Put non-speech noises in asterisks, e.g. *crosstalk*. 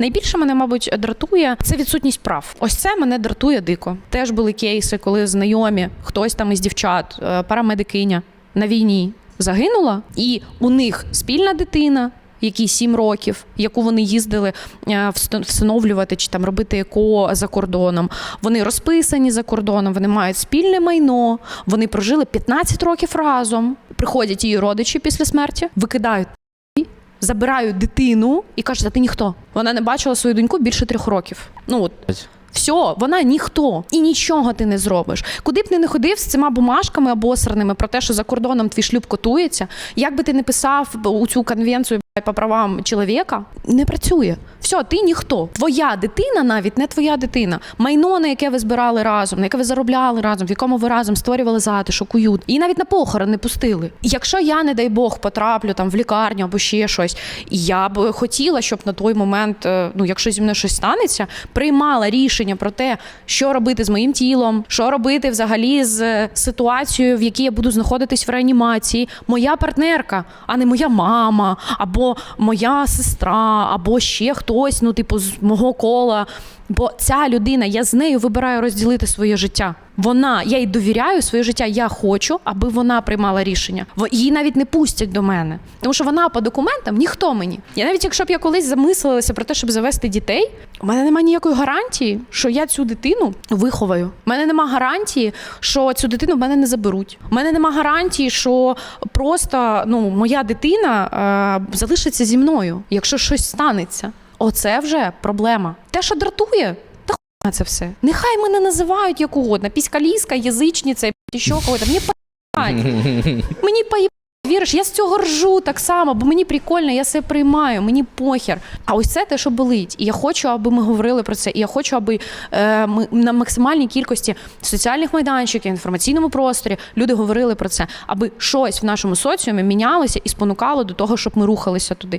Найбільше мене, мабуть, дратує це відсутність прав. Ось це мене дратує дико. Теж були кейси, коли знайомі, хтось там із дівчат, е, парамедикиня на війні загинула, і у них спільна дитина. Якій сім років, яку вони їздили е, встановлювати чи там робити еко за кордоном. Вони розписані за кордоном, вони мають спільне майно, вони прожили 15 років разом. Приходять її родичі після смерті, викидають забирають дитину і кажуть, а ти ніхто. Вона не бачила свою доньку більше трьох років. Ну от. Все, вона ніхто і нічого ти не зробиш. Куди б ти не ходив з цими бумажками обосраними про те, що за кордоном твій шлюб котується, як би ти не писав у цю конвенцію по правам чоловіка, не працює. Все, ти ніхто. Твоя дитина навіть не твоя дитина. Майно, на яке ви збирали разом, на яке ви заробляли разом, в якому ви разом створювали затишок, уют. І навіть на похорон не пустили. Якщо я, не дай Бог, потраплю там в лікарню або ще щось, я б хотіла, щоб на той момент, е, ну якщо зі мною щось станеться, приймала рішення про те, що робити з моїм тілом, що робити взагалі з е, ситуацією, в якій я буду знаходитись в реанімації, моя партнерка, а не моя мама, або моя сестра, або ще хтось, ну, типу, з мого кола. Бо ця людина, я з нею вибираю розділити своє життя. Вона, я їй довіряю своє життя. Я хочу, аби вона приймала рішення. Її навіть не пустять до мене, тому що вона по документам ніхто мені. Я навіть якщо б я колись замислилася про те, щоб завести дітей, у мене немає ніякої гарантії, що я цю дитину виховаю. У мене немає гарантії, що цю дитину в мене не заберуть. У мене немає гарантії, що просто ну моя дитина е, залишиться зі мною, якщо щось станеться. Оце вже проблема. Те, що дратує, та хуйня це все. Нехай мене називають як угодно. Піськаліска, язичниця, і ще когось. Мені поїбать. *laughs* Мені поїбать. Віриш, я з цього ржу так само, бо мені прикольно, я себе приймаю, мені похер. А ось це те, що болить. І я хочу, аби ми говорили про це. І я хочу, аби е, ми на максимальній кількості соціальних майданчиків, інформаційному просторі люди говорили про це, аби щось в нашому соціумі мінялося і спонукало до того, щоб ми рухалися туди.